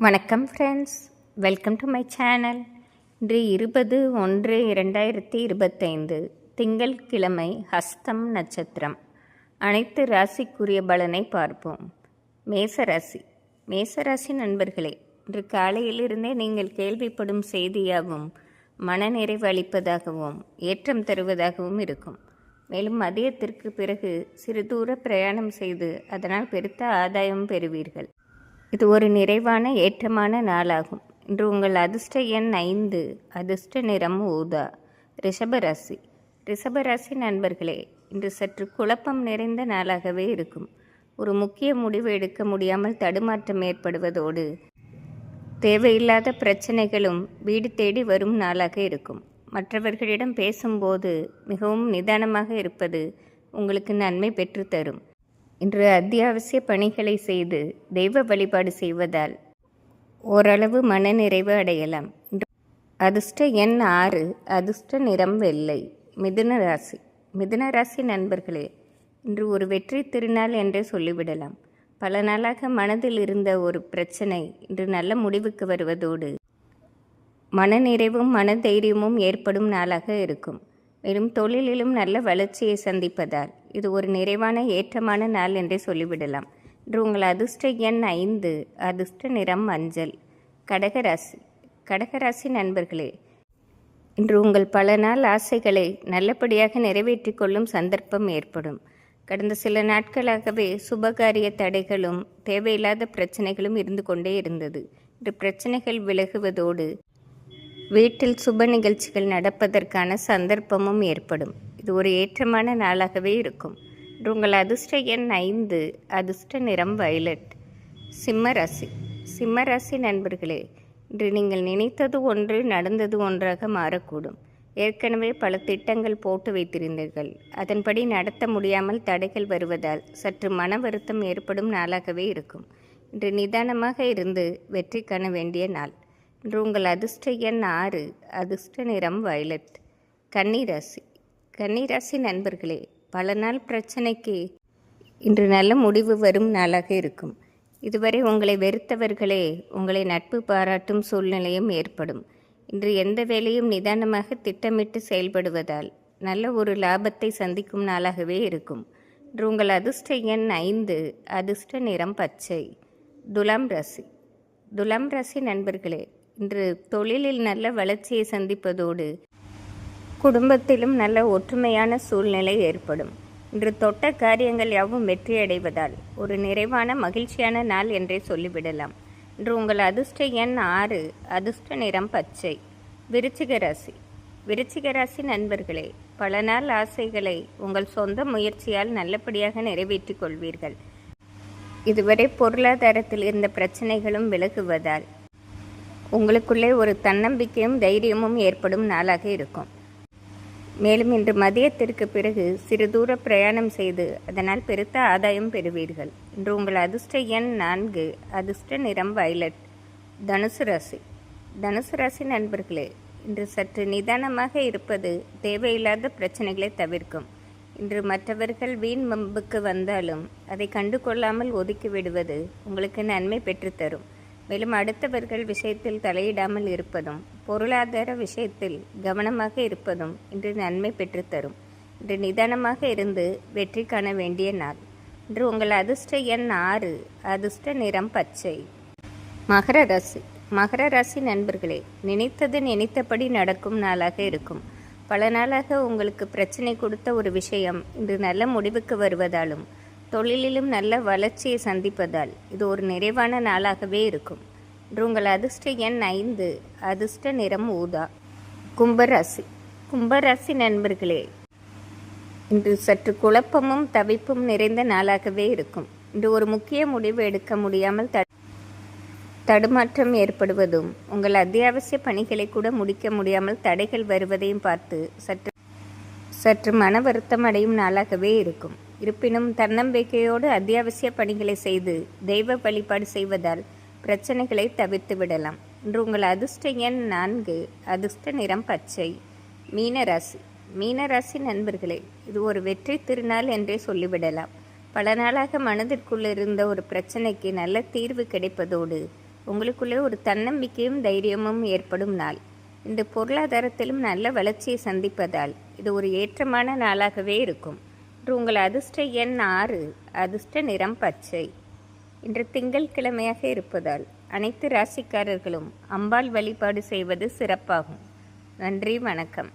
வணக்கம் friends welcome to my channel இன்று இருபது ஒன்று இரண்டாயிரத்தி இருபத்தைந்து திங்கட்கிழமை ஹஸ்தம் நட்சத்திரம். அனைத்து ராசிக்குரிய பலனை பார்ப்போம். மேசராசி மேசராசி நண்பர்களே இன்று காலையிலிருந்தே நீங்கள் கேள்விப்படும் செய்தியாகவும் மனநிறைவு அளிப்பதாகவும் ஏற்றம் தருவதாகவும் இருக்கும். மேலும் மதியத்திற்கு பிறகு சிறு தூர பிரயாணம் செய்து அதனால் பெருத்த ஆதாயம் பெறுவீர்கள். இது ஒரு நிறைவான ஏற்றமான நாளாகும். இன்று உங்கள் அதிர்ஷ்ட எண் ஐந்து அதிர்ஷ்ட நிறம் ஊதா ரிஷபராசி ரிஷபராசி நண்பர்களே இன்று சற்று குழப்பம் நிறைந்த நாளாகவே இருக்கும். ஒரு முக்கிய முடிவு எடுக்க முடியாமல் தடுமாற்றம் ஏற்படுவதோடு தேவையில்லாத பிரச்சனைகளும் வீடு தேடி வரும் நாளாக இருக்கும். மற்றவர்களிடம் பேசும்போது மிகவும் நிதானமாக இருப்பது உங்களுக்கு நன்மை பெற்றுத்தரும். இன்று அத்தியாவசிய பணிகளை செய்து தெய்வ வழிபாடு செய்வதால் ஓரளவு மனநிறைவு அடையலாம். இன்று அதிர்ஷ்ட எண் ஆறு அதிர்ஷ்ட நிறம் வெள்ளை மிதுன ராசி. மிதுன ராசி நண்பர்களே இன்று ஒரு வெற்றி திருநாள் என்றே சொல்லிவிடலாம். பல நாளாக மனதில் இருந்த ஒரு பிரச்சனை இன்று நல்ல முடிவுக்கு வருவதோடு மனநிறைவும் மனதைரியமும் ஏற்படும் நாளாக இருக்கும். மேலும் தொழிலிலும் நல்ல வளர்ச்சியை சந்திப்பதால் இது ஒரு நிறைவான ஏற்றமான நாள் என்றே சொல்லிவிடலாம். இன்று உங்கள் அதிர்ஷ்ட எண் ஐந்து அதிர்ஷ்ட நிறம் மஞ்சள் கடகராசி கடகராசி நண்பர்களே இன்று உங்கள் பல நாள் ஆசைகளை நல்லபடியாக நிறைவேற்றிக் கொள்ளும் சந்தர்ப்பம் ஏற்படும். கடந்த சில நாட்களாகவே சுபகாரிய தடைகளும் தேவையில்லாத பிரச்சனைகளும் இருந்து கொண்டே இருந்தது. இன்று பிரச்சனைகள் விலகுவதோடு வீட்டில் சுப நிகழ்ச்சிகள் நடப்பதற்கான சந்தர்ப்பமும் ஏற்படும். இது ஒரு ஏற்றமான நாளாகவே இருக்கும். உங்கள் அதிர்ஷ்ட எண் ஐந்து அதிர்ஷ்ட நிறம் வயலட். சிம்ம ராசி. சிம்ம ராசி நண்பர்களே இன்று நீங்கள் நினைத்தது ஒன்று நடந்தது ஒன்றாக மாறக்கூடும். ஏற்கனவே பல திட்டங்கள் போட்டு வைத்திருந்தீர்கள். அதன்படி நடத்த முடியாமல் தடைகள் வருவதால் சற்று மன வருத்தம் ஏற்படும் நாளாகவே இருக்கும். இன்று நிதானமாக இருந்து வெற்றி காண வேண்டிய நாள். இன்று உங்கள் அதிர்ஷ்ட எண் ஆறு அதிர்ஷ்ட நிறம் வயலட். கன்னிராசி கன்னிராசி நண்பர்களே பல நாள் பிரச்சனைக்கு இன்று நல்ல முடிவு வரும் நாளாக இருக்கும். இதுவரை உங்களை வெறுத்தவர்களே உங்களை நட்பு பாராட்டும் சூழ்நிலையும் ஏற்படும். இன்று எந்த வேலையும் நிதானமாக திட்டமிட்டு செயல்படுவதால் நல்ல ஒரு லாபத்தை சந்திக்கும் நாளாகவே இருக்கும். இன்று உங்கள் அதிர்ஷ்ட எண் ஐந்து அதிர்ஷ்ட நிறம் பச்சை. துலாம் ராசி. துலாம் ராசி நண்பர்களே இன்று தொழிலில் நல்ல வளர்ச்சியை சந்திப்பதோடு குடும்பத்திலும் நல்ல ஒற்றுமையான சூழ்நிலை ஏற்படும். இன்று தொட்ட காரியங்கள் யாவும் வெற்றியடைவதால் ஒரு நிறைவான மகிழ்ச்சியான நாள் என்றே சொல்லிவிடலாம். இன்று உங்கள் அதிர்ஷ்ட எண் ஆறு அதிர்ஷ்ட நிறம் பச்சை. விருச்சிக ராசி. விருச்சிக ராசி நண்பர்களே பல நாள் ஆசைகளை உங்கள் சொந்த முயற்சியால் நல்லபடியாக நிறைவேற்றிக் கொள்வீர்கள். இதுவரை பொருளாதாரத்தில் இருந்த பிரச்சனைகளும் விலகுவதால் உங்களுக்குள்ளே ஒரு தன்னம்பிக்கையும் தைரியமும் ஏற்படும் நாளாக இருக்கும். மேலும் இன்று மதியத்திற்கு பிறகு சிறு தூர பிரயாணம் செய்து அதனால் பெருத்த ஆதாயம் பெறுவீர்கள். இன்று உங்கள் அதிர்ஷ்ட எண் நான்கு அதிர்ஷ்ட நிறம் வயலட் தனுசு ராசி. தனுசு ராசி நண்பர்களே இன்று சற்று நிதானமாக இருப்பது தேவையில்லாத பிரச்சனைகளை தவிர்க்கும். இன்று மற்றவர்கள் வீண் மம்புக்கு வந்தாலும் அதை கண்டு கொள்ளாமல் ஒதுக்கி விடுவது உங்களுக்கு நன்மை பெற்றுத்தரும். மேலும் அடுத்தவர்கள் விஷயத்தில் தலையிடாமல் இருப்பதும் பொருளாதார விஷயத்தில் கவனமாக இருப்பதும் இன்று நன்மை பெற்றுத்தரும் இன்று நிதானமாக இருந்து வெற்றி காண வேண்டிய நாள். இன்று உங்கள் அதிர்ஷ்ட எண் ஆறு அதிர்ஷ்ட நிறம் பச்சை. மகர ராசி மகர ராசி நண்பர்களே நினைத்தது நினைத்தபடி நடக்கும் நாளாக இருக்கும். பல நாளாக உங்களுக்கு பிரச்சனை கொடுத்த ஒரு விஷயம் இன்று நல்ல முடிவுக்கு வருவதாலும் தொழிலிலும் நல்ல வளர்ச்சியை சந்திப்பதால் இது ஒரு நிறைவான நாளாகவே இருக்கும். இன்று உங்கள் அதிர்ஷ்ட எண் ஐந்து அதிர்ஷ்ட நிறம் ஊதா. கும்பராசி. கும்பராசி நண்பர்களே இன்று சற்று குழப்பமும் தவிப்பும் நிறைந்த நாளாகவே இருக்கும். இன்று ஒரு முக்கிய முடிவு எடுக்க முடியாமல் தடுமாற்றம் ஏற்படுவதும் உங்கள் அத்தியாவசிய பணிகளை கூட முடிக்க முடியாமல் தடைகள் வருவதையும் பார்த்து சற்று சற்று மன வருத்தம் அடையும் நாளாகவே இருக்கும். இருப்பினும் தன்னம்பிக்கையோடு அத்தியாவசிய பணிகளை செய்து தெய்வ வழிபாடு செய்வதால் பிரச்சனைகளை தவிர்த்து விடலாம். இன்று உங்கள் அதிர்ஷ்ட எண் நான்கு அதிர்ஷ்ட நிறம் பச்சை. மீனராசி. மீனராசி நண்பர்களே இது ஒரு வெற்றி திருநாள் என்றே சொல்லிவிடலாம். பல நாளாக மனதிற்குள் இருந்த ஒரு பிரச்சனைக்கு நல்ல தீர்வு கிடைப்பதோடு உங்களுக்குள்ளே ஒரு தன்னம்பிக்கையும் தைரியமும் ஏற்படும் நாள். இந்த பொருளாதாரத்திலும் நல்ல வளர்ச்சியை சந்திப்பதால் இது ஒரு ஏற்றமான நாளாகவே இருக்கும். இன்று உங்கள் அதிர்ஷ்ட எண் ஆறு அதிர்ஷ்ட நிறம் பச்சை. இன்று திங்கள் கிழமையாக இருப்பதால் அனைத்து ராசிக்காரர்களும் அம்பாள் வழிபாடு செய்வது சிறப்பாகும். நன்றி வணக்கம்.